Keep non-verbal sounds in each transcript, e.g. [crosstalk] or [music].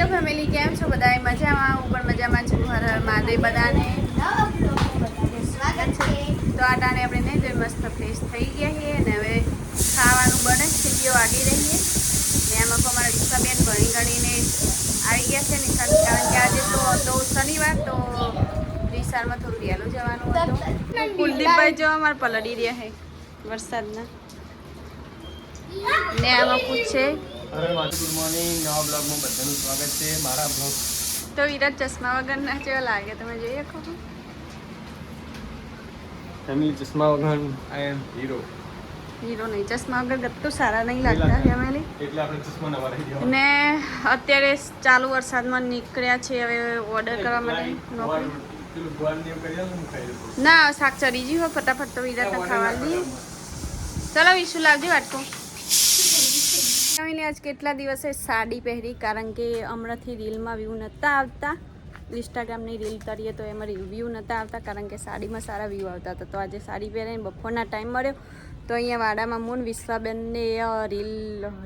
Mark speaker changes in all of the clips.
Speaker 1: Hello family, કેમ છો બધા મજામાં? હું પણ મજામાં છું. હર હર મહાદેવ બધાને. સ્વાગત છે. તો આ ટાણે આપણે નહીં તો મસ્ત ફ્રેશ થઈ ગયા છીએ અને હવે ખાવાનું બને જ છે રહી રહીએ ને આમાં પણ અમારા રિક્ષાબેન ભણી ગણીને આવી ગયા છે નિશાન. કારણ કે આજે તો તો શનિવાર, તો વિશાળમાં થોડું વહેલું જવાનું હતું. કુલદીપભાઈ જો અમારે પલડી રહ્યા છે વરસાદના. ને આમાં પૂછે
Speaker 2: અરે મારું ગુડ મોર્નિંગ નવા બ્લોગમાં બધાનું સ્વાગત છે. મારા બ્લોગ
Speaker 1: તો વિરાટ ચશ્મા વગરના જેવા લાગે? તમે ખબર
Speaker 2: ફેમિલી ચશ્મા વગર આઈ એમ હીરો
Speaker 1: હીરો નહીં ચશ્મા વગર ગત્તુ સારા નહીં લાગતા ફેમિલી
Speaker 2: એટલે આપણે ચશ્મા નવા રહી ગયા
Speaker 1: ને અત્યારે ચાલુ વરસાદમાં નીકળ્યા છે હવે ઓર્ડર કરવા માટે નોકરી?
Speaker 2: ને
Speaker 1: શાક ચડી ગયું હોય ફટાફટ તો વિરાટ ખાવા દઈએ. ચલો વિશુ લાવજો વાટકો. ફેમિલી આજ કેટલા દિવસે સાડી પહેરી, કારણ કે હમણાંથી રીલમાં વ્યૂ નહોતા આવતા. ઇન્સ્ટાગ્રામની રીલ કરીએ તો એમાં વ્યૂ નહોતા આવતા, કારણ કે સાડીમાં સારા વ્યૂ આવતા હતા. તો આજે સાડી પહેરીને બપોરના ટાઈમ મળ્યો. તો અહીંયા વાડામાં મૂન વિશ્વાબેનને રીલ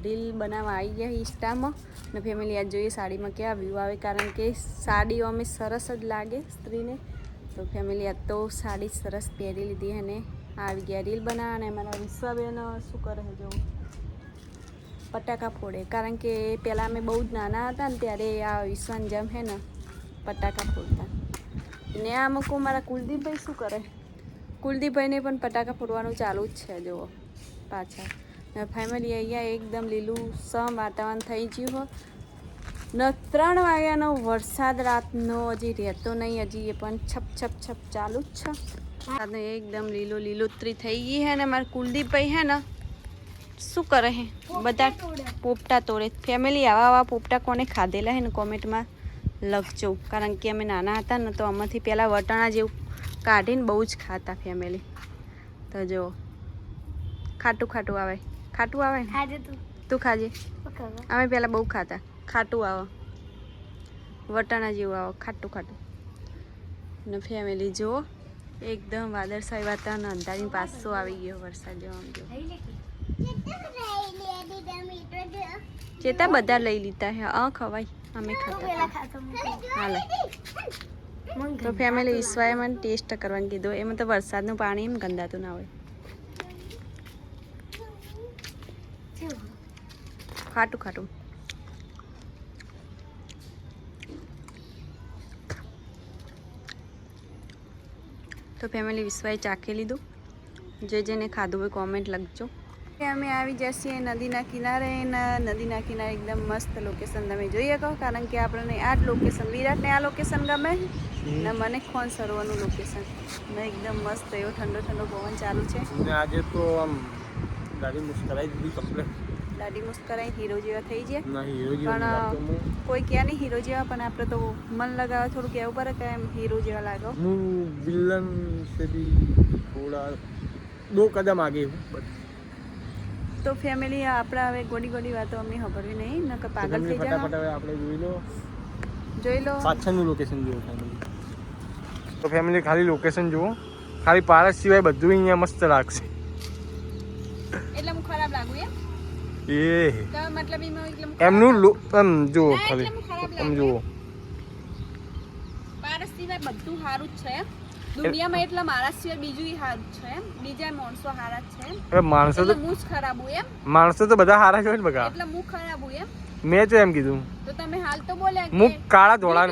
Speaker 1: રીલ બનાવવા આવી ગયા ઇન્સ્ટામાં. અને ફેમિલી આજ જોઈએ સાડીમાં કેવા વ્યૂ આવે, કારણ કે સાડીઓ અમે સરસ જ લાગે સ્ત્રીને. તો ફેમિલી આજ તો સાડી સરસ પહેરી લીધી અને આવી ગયા. રીલ બનાવવા અને અમારા વિશ્વાબેન શું કરે છે? જો. પટાકા ફોડે. કારણ કે પહેલાં અમે બહુ જ નાના હતા ને ત્યારે આ ઈશાન જેમ હે ને, પટાકા ફોડતા. ને આ મૂકું મારા કુલદીપભાઈ શું કરે? કુલદીપભાઈને પણ પટાકા ફોડવાનું ચાલુ જ છે, જુઓ, પાછા. ને અહીંયા એકદમ લીલું સમ વાતાવરણ થઈ ગયું હો. ન ત્રણ વાગ્યાનો વરસાદ, રાતનો હજી રહેતો નહીં, હજી એ પણ છપ છપ છપ ચાલુ જ છે. એકદમ લીલો લીલોતરી થઈ ગઈ હે ને મારા કુલદીપભાઈ હે ને શું કરે હે? બધા પોપટા તોડે. ફેમિલી આવા આવા પોપટા કોને ખાધેલા હે ને કોમેન્ટમાં? લખજો. કારણ કે અમે નાના હતા ને તો આમાંથી પહેલાં વટાણા જેવું કાઢીને બહુ જ ખાતા ફેમિલી તો જો ખાટું ખાટું આવે. ખાટું આવે ને?
Speaker 3: તું.
Speaker 1: ખાજે. અમે પહેલાં બહુ ખાતા. ખાટું આવે. વટાણા જેવું આવે. ખાટું ખાટું. ને ફેમિલી જુઓ એકદમ વાદળછાઈ વાતાવરણ અંધારી પાસો આવી ગયો વરસાદ. જેવો ચેતા બધા લઈ લીધા હે. અ ખવાય. અમે ખાતા હાલ. તો ફેમિલી વિશ્વાએ મને ટેસ્ટ કરવાનું કીધું. એમાં તો વરસાદનું પાણી એમ ગંદાતું ના હોય. ખાટું ખાટું. તો ફેમિલી વિશ્વાએ ચાખી લીધું. જે જેને ખાધું હોય કોમેન્ટ લખજો. અમે આવી જઈએ નદીના કિનારે નદીના કિનારે એકદમ મસ્ત લોકેશન તમે જોઈ શકો કારણ કે આપણને આ જ લોકેશન વિરાટને આ લોકેશન ગમે? ને મને કોણ સરોવરનું લોકેશન ને એકદમ મસ્ત એવો ઠંડો ઠંડો પવન ચાલુ છે.
Speaker 2: આજે તો આમ ગાડી મુસ્કરાઈ દીધી કમ્પ્લેટ
Speaker 1: દાઢી મુસ્કરાઈ હીરો જેવા થઈ
Speaker 2: છે
Speaker 1: પણ કોઈ ક્યાં નહીં હીરો જેવા પણ આપણે તો મન લગાવે થોડું કહેવું પડે કે એમ હીરો જેવા લાગો.
Speaker 2: હું વિલન સે થોડા દો કદમ આગે. હું
Speaker 1: તો ફેમિલી આપણે હવે ગોડી ગોડી વાતો અમને ખબરવી નહીં નકર પાગલ થઈ જાય ફટાફટ
Speaker 2: હવે આપણે જોઈ લો.
Speaker 1: જોઈ લો.
Speaker 2: પાછળનું લોકેશન જુઓ ફેમિલી તો ફેમિલી ખાલી લોકેશન જુઓ. ખાલી પારસ સિવાય બધું અહીંયા મસ્ત લાગશે.
Speaker 1: એટલે હું ખરાબ લાગુ એમ?
Speaker 2: એ.
Speaker 1: તો મતલબ એમાં
Speaker 2: એમનું એમ જુઓ ખાલી.
Speaker 1: ખરાબ
Speaker 2: એમ જુઓ.
Speaker 1: પારસ સિવાય બધું સારું જ છે દુનિયામાં એટલા મારા સિવાય બીજું હાર છે એમ. બીજા માણસો હારા છે એમ.
Speaker 2: માણસો તો
Speaker 1: હું જ ખરાબ હું એમ.
Speaker 2: માણસો તો બધા હારા હોય ને બગા
Speaker 1: એટલે હું ખરાબ હું એમ.
Speaker 2: મેં તો એમ કીધું.
Speaker 1: તો તમે હાલ તો બોલ્યા
Speaker 2: હું કાળા ધોળા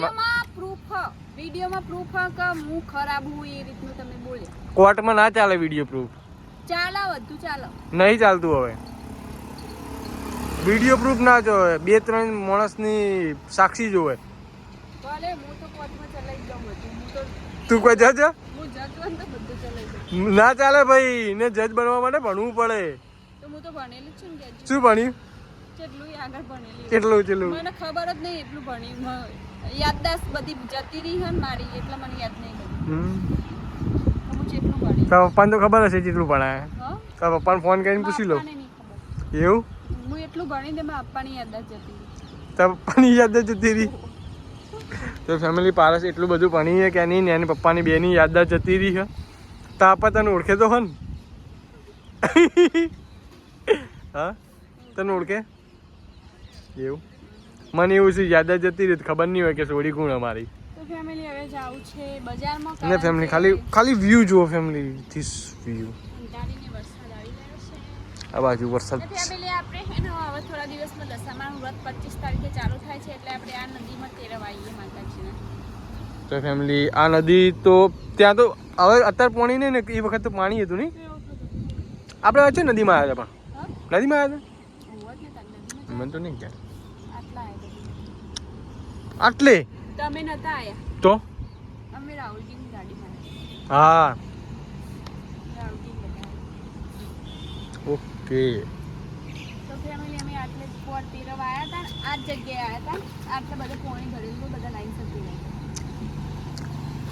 Speaker 1: પ્રૂફ વિડીયોમાં પ્રૂફ કે હું ખરાબ હું એ રીતનું તમે બોલ્યા.
Speaker 2: કોર્ટમાં ના ચાલે વીડિયો પ્રૂફ
Speaker 1: ચાલો વધુ ચાલો
Speaker 2: નહીં ચાલતું હવે. વીડિયો પ્રૂફ ના જોવે બે ત્રણ માણસની સાક્ષી જોવે
Speaker 1: ભલે હું તો કોર્ટમાં ચલાઈ જાઉં બધું. હું તો
Speaker 2: તું કોઈ જજ
Speaker 1: ને તો
Speaker 2: ચાલે ભાઈ ને જજ બનવા માટે ભણવું પડે.
Speaker 1: તો હું તો ભણેલી જ છું ને
Speaker 2: શું ભણ્યું?
Speaker 1: કેટલું
Speaker 2: કેટલું
Speaker 1: મને ખબર જ નહીં એટલું ભણ્યું. યાદદાસ્ત બધી જતી રહી હે ને મારી એટલે મને યાદ નહીં
Speaker 2: તારા પપ્પાને તો ખબર હશે જેટલું ભણાય.
Speaker 1: હા?
Speaker 2: તારા પપ્પાને ફોન કરીને પૂછી લો. એવું?
Speaker 1: હું એટલું ભણી દે મારા પપ્પાની યાદદાસ્ત જતી
Speaker 2: તારા પપ્પાની યાદ જતી રહી. તો ફેમિલી પારસ એટલું બધું ભણી છે કે નહીં ને એની પપ્પાની બેની યાદદાર જતી રહી છે તો આપણે તને ઓળખે તો હન. [laughs] હા? તને ઓળખે? એવું? મને એવું છે યાદ જ જતી રહી ખબર નહીં હોય કે સોડી ગુણ અમારી.
Speaker 1: ને ફેમિલી
Speaker 2: ખાલી ખાલી વ્યૂ જુઓ ફેમિલી ધીસ વ્યૂ આ બાજુ વરસાદ
Speaker 1: હવે થોડા દિવસમાં દશામાનું વ્રત પચીસ તારીખે ચાલુ થાય છે એટલે આપણે આ નદીમાં તેરવાઈએ માતાજીને.
Speaker 2: તો ફેમિલી આ નદી તો ત્યાં તો હવે અત્યારે પાણી નહીં ને એ વખત તો પાણી હતું નહીં? આપણે વચ્ચે નદીમાં આવ્યા હતા પણ. નદીમાં આવ્યા હતા? મને તો નહીં ક્યાં
Speaker 1: આટલે તમે નતા આયા.
Speaker 2: તો?
Speaker 1: અમે રાહુલજીની ગાડીમાં
Speaker 2: હા. ઓકે.
Speaker 1: તો ફેમિલી અમે આટલે પોર તેરવા આવ્યા હતા આ જગ્યાએ આવ્યા હતા આટલા બધા પાણી ભરેલું હતું, બધા લાઈન સતી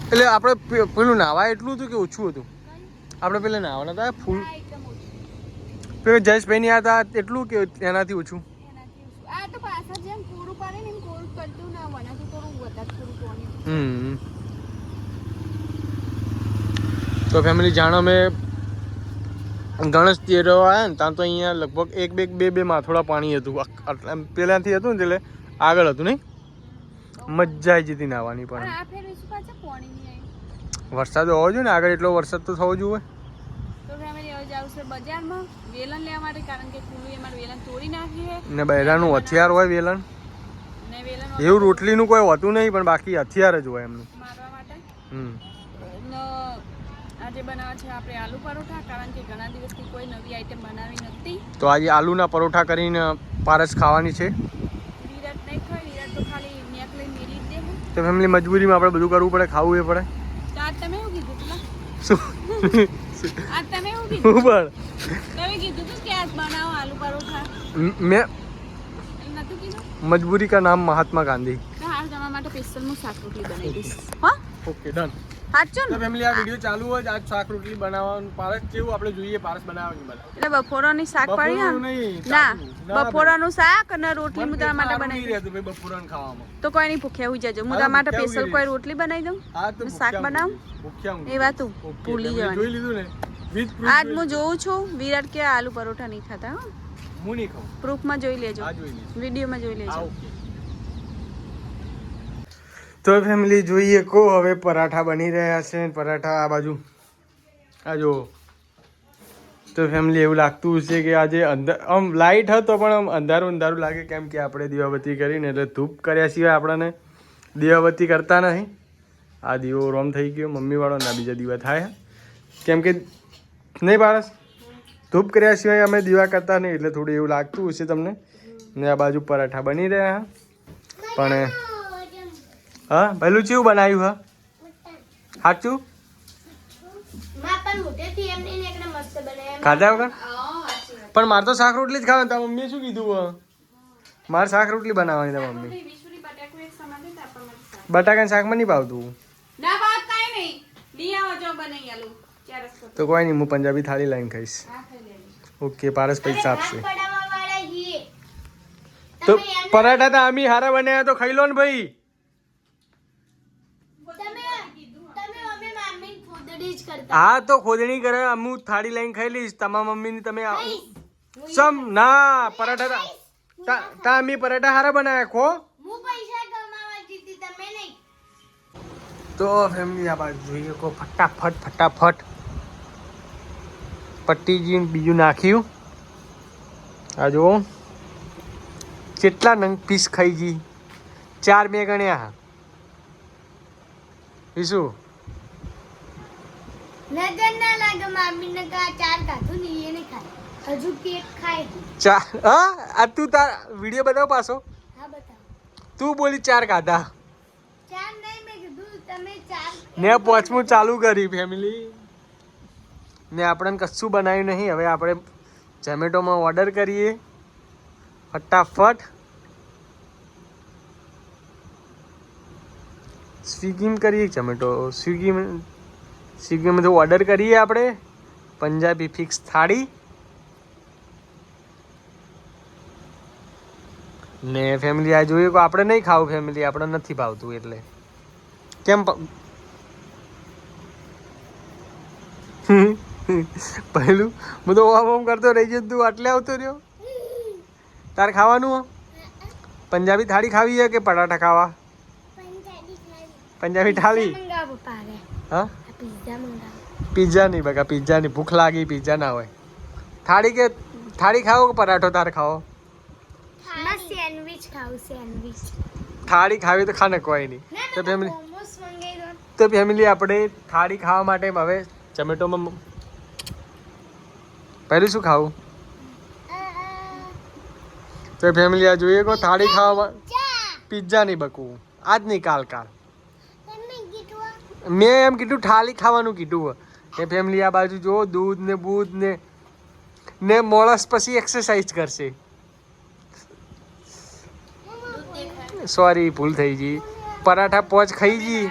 Speaker 2: એટલે આપણે પેલું નાવા એટલું હતું કે ઓછું હતું? આપણે પેલા નાવાના હતા ફૂલ? પેલું જયેશભાઈ ની હતા એટલું કે એનાથી ઓછું?
Speaker 1: આ તો પાછળ જેમ કોરું પડે ને એમ કોરું પડતું ના હોય. થોડું વધારે થોડું પાણી.
Speaker 2: હમ. તો ફેમિલી જાણો અમે ગણેશ તેરો આવ્યા ને ત્યાં તો અહીંયા લગભગ એક બે બે બે માથોડા પાણી હતું. પેલાથી હતું ને એટલે આગળ હતું નહીં? મજા આવી જતી નાવાની
Speaker 1: પણ.
Speaker 2: વરસાદ હોવો જોઈએ ને આગળ એટલો વરસાદ તો થવો જોઈએ. ને બૈરાનું હથિયાર હોય વેલણ? એવું રોટલીનું કોઈ હોતું નહીં પણ બાકી હથિયાર જ હોય એમનું. હમ.
Speaker 1: આજે બનાવવા છે આપણે આલુ પરોઠા કારણ કે ઘણા દિવસથી કોઈ નવી આઈટમ બનાવી નથી.
Speaker 2: તો આજે આલુના પરોઠા કરીને પારસ ખાવાની છે.
Speaker 1: વિરાટ નહીં ખાય વિરાટ તો ખાલી લઈને મેરી દે
Speaker 2: તો ફેમિલી મજબૂરીમાં આપણે બધું કરવું પડે ખાવું એ પડે.
Speaker 1: તો આજ તમે એવું કીધું તું આજ તમે એવું કીધું
Speaker 2: હું પણ.
Speaker 1: તમે કીધું તું કે આજ બનાવો આલુ પરોઠા.
Speaker 2: મ- મજબૂરી કા નામ મહાત્મા ગાંધી.
Speaker 1: હા તમારા માટે સ્પેશિયલ હું શાક રોટલી બનાવી દઈશ. હા?
Speaker 2: ઓકે ડન
Speaker 1: સાચું ને?
Speaker 2: ફેમિલી આ વિડિયો ચાલુ હોય આજ શાક રોટલી બનાવવાનું પારસ જેવું આપણે જોઈએ પારસ બનાવવાની બનાવ
Speaker 1: એટલે બપોરાની શાક પાડી ને. બપોરાનું શાક અને રોટલી હું
Speaker 2: મને
Speaker 1: માટે બનાવી દઉં
Speaker 2: ભાઈ બપોરાનું ખાવામાં.
Speaker 1: તો કોઈ નહીં ભૂખ્યા હોઈ જજો. હું
Speaker 2: હા,
Speaker 1: માટે સ્પેશિયલ કોઈ રોટલી બનાવી દઉં?
Speaker 2: હા તો
Speaker 1: શાક બનાવું?
Speaker 2: ભૂખ્યા.
Speaker 1: એ વાત ભૂલી જવાનું.
Speaker 2: જોઈ લીધું ને?
Speaker 1: આજ હું જોઉં છું વિરાટ કે આલુ પરોઠા નહીં ખાતા હો.
Speaker 2: નહીં ખાઉં.
Speaker 1: પ્રૂફમાં જોઈ લેજો. વિડીયોમાં જોઈ લેજો.
Speaker 2: તો ફેમિલી જોઈએ કો હવે પરાઠા બની રહ્યા છે, પરાઠા આ બાજુ. આ જો તો ફેમિલી એવું લાગતું છે કે આજે અંદર આમ લાઇટ હતો, પણ આમ અંધારું અંધારું લાગે કેમ કે આપણે દીવાબત્તી કરીને એટલે ધૂપ કર્યા સિવાય આપણને દીવાબત્તી કરતા નહીં. આ દીવો રોમ થઈ ગયો, મમ્મીવાળો ના બીજા દીવા થાય. કેમ કે નહીં બાળસ ધૂપ કર્યા સિવાય અમે દીવા કરતા નહીં, એટલે થોડું એવું લાગતું હશે તમને. ને આ બાજુ પરાઠા બની રહ્યા. પણ હા? પેલું ચેવું બનાવ્યું હા? સાચું? ખાધા વગર? પણ મારે તો શાક રોટલી જ ખાવાની તાર મમ્મીએ શું કીધું હો? મારે શાક રોટલી બનાવવાની તાર મમ્મી. બટાકાનું શાકમાં નહીં ભાવતું? તો કોઈ નહીં હું પંજાબી થાળી લાવીને ખાઈશ.
Speaker 1: હા ખાઈ લેજો.
Speaker 2: ઓકે પારસ પૈસા આપશે. તો પરાઠા તો આમી હારા બન્યા તો ખાઈ લો ને ભાઈ. હા તો ખોદણી કરે. અમુ થાળી લઈને ખાઈ લઈશ. તમારા મમ્મીની તમે સમ ના પરાઠા તા- અમી પરાઠા હારા બનાવ્યા ખો. તો ફેમિલી આ બાજુ જોઈએ કો ફટાફટ ફટાફટ. પટ્ટીજી બીજું નાખ્યું. આ જુઓ. કેટલા નંગ પીસ ખાઈ ગઈ ચાર બે ગણ્યા શું
Speaker 3: નજર ના લાગે મામી ને કા ચાર કાઢું ને એને ખાય. હજુ કેક ખાય
Speaker 2: ચાર હા આ તું તાર વીડિયો બતાવ પાછો.
Speaker 3: હા બતાવો.
Speaker 2: તું બોલી ચાર કાધા
Speaker 3: ચાર નહીં મેં કીધું તમે ચાર
Speaker 2: ને પોચમું ચાલુ કરી ફેમિલી ને આપણને કશું બનાવ્યું નહીં. હવે આપણે ઝોમેટોમાં ઓર્ડર કરીએ. ફટાફટ. સ્વિગીમાં કરીએ ઝોમેટો. સ્વિગી સ્વિગીમાં તો ઓર્ડર કરીએ આપણે પંજાબી ફિક્સ થાળી. ને ફેમિલી આ જોઈએ કે આપણે નહીં ખાવું ફેમિલી આપણે નથી ભાવતું એટલે. કેમ [laughs] પહેલું હું તો ઓમ ઓમ કરતો રહી જતો તું આટલે આવતો રહ્યો? તારે ખાવાનું પંજાબી થાળી ખાવી છે કે પરાઠા ખાવા? પંજાબી થાળી. હા?
Speaker 3: પિઝા
Speaker 2: નહીં બકા પિઝા નહીં. ભૂખ લાગી પિઝા ના હોય. થાળી કે થાળી ખાઓ કે પરાઠો તાર ખાઓ?
Speaker 3: સેન્ડવિચ ખાવું સેન્ડવિચ.
Speaker 2: થાળી ખાવી તો ખાને કોઈ નહીં. તો ફેમિલી
Speaker 3: મોમોસ મંગાવી દો.
Speaker 2: તો ફેમિલી આપણે થાળી ખાવા માટે હવે ઝોમેટોમાં પહેલું શું ખાવું? તો ફેમિલી આ જોઈએ કો થાળી ખાવામાં પિઝા નહીં બકવું આજ નહીં કાલ કાલ. મેં એમ કીધું થાળી ખાવાનું કીધું એ ફેમિલી આ બાજુ જો દૂધ ને બૂધ ને ને મોળસ પછી એક્સરસાઇઝ કરશે. સોરી ભૂલ થઈ ગઈ. પરાઠા પોચ ખાઈ ગઈ.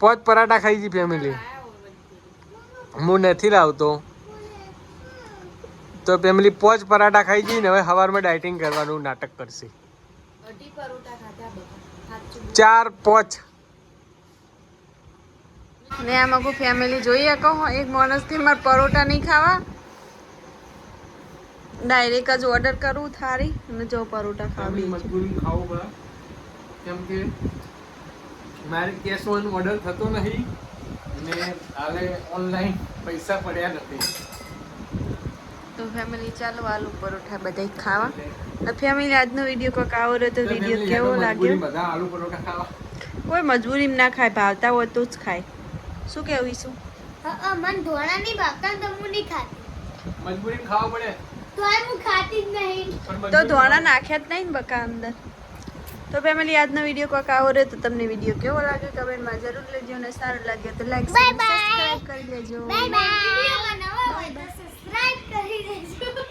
Speaker 2: પોચ પરાઠા ખાઈ ગઈ ફેમિલી હું નથી લાવતો. તો ફેમિલી પોચ પરાઠા ખાઈ ગઈ ને હવે સવારમાં ડાયટિંગ કરવાનું નાટક કરશે. ચાર પોચ.
Speaker 1: ને આમાં આખું ફેમિલી જોઈએ. કહો એક માણસથી મારે પરોઠા નહીં ખાવા. ડાયરેક્ટ જ ઓર્ડર કરવું થારી અને જો પરોઠા ખાવા
Speaker 2: મજબૂરી ખાવું કેમ કે મારે કેશ ઓન ઓર્ડર થતો નહીં અને હાલે ઓનલાઈન પૈસા પડ્યા નથી.
Speaker 1: તો ફેમિલી ચાલો આલુ પરોઠા બધા ખાવા. તો ફેમિલી આજનો વીડિયો કોઈક આવો રહ્યો તો વીડિયો કેવો લાગ્યો?
Speaker 2: બધા આલુ પરોઠા ખાવા.
Speaker 1: કોઈ મજબૂરી ના ખાય ભાવતા હોય તો જ ખાય. શું કહેવું ઈશું
Speaker 3: હા મન ધોળાની ને તો હું નહીં ખાતી.
Speaker 2: મજબૂરી ખાવા પડે.
Speaker 3: તોય હું ખાતી જ નહીં.
Speaker 1: તો
Speaker 2: ધોળા
Speaker 1: ધોણા નાખ્યા જ નહીં બકા અંદર? તો ફેમિલી આજનો વીડિયો કોઈક આવો રહે તો તમને વીડિયો કેવો લાગ્યો? કમેન્ટમાં જરૂર લેજો અને સારો લાગ્યો તો લાઈક. સબસ્ક્રાઈબ કરી દેજો.
Speaker 3: બાય બાય વીડિયો બનાવો હોય તો સબસ્ક્રાઇબ કરી દેજો.